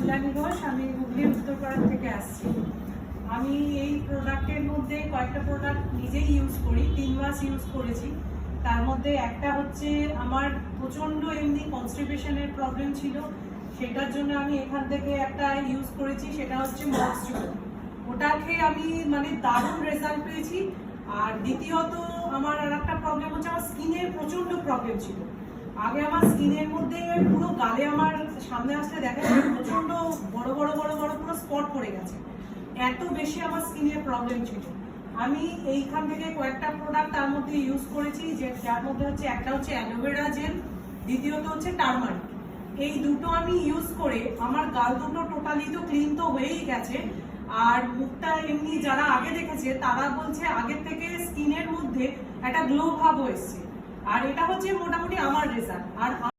কল্যাণী ঘোষ, আমি হুগলি উত্তরপাড়া থেকে আসছি। আমি এই প্রোডাক্টের মধ্যে কয়েকটা প্রোডাক্ট নিজেই ইউজ করি, তিন মাস ইউজ করেছি। তার মধ্যে একটা হচ্ছে আমার প্রচণ্ড এমনি কনস্টিপেশনের প্রবলেম ছিল। সেটার জন্য আমি এখান থেকে একটা ইউজ করেছি, সেটা হচ্ছে মক্সজুল ওটা খেয়ে আমি মানে দারুণ রেজাল্ট পেয়েছি। আর দ্বিতীয়ত আমার আর একটা প্রবলেম হচ্ছে আমার স্কিনের প্রচণ্ড প্রবলেম ছিল। আগে আমার স্কিনের মধ্যে পুরো গালে আমার সামনে আসলে দেখা যায় প্রচণ্ড বড় বড় বড় বড় পুরো স্পট পড়ে গেছে। এত বেশি আমার স্কিনের প্রবলেম ছিল। আমি এইখান থেকে কয়েকটা প্রোডাক্ট তার মধ্যে ইউজ করেছি, যে যার মধ্যে হচ্ছে একটা হচ্ছে অ্যালোভেরা জেল, দ্বিতীয়ত হচ্ছে টার্মারিক। এই দুটো আমি ইউজ করে আমার গাল দুটো টোটালি তো ক্লিন তো হয়েই গেছে। আর মুখটা এমনি যারা আগে দেখেছে, তারা বলছে আগের থেকে স্কিনের মধ্যে একটা গ্লো ভাব এসছে আর এটা হচ্ছে মোটামুটি আমার রেজাল্ট আর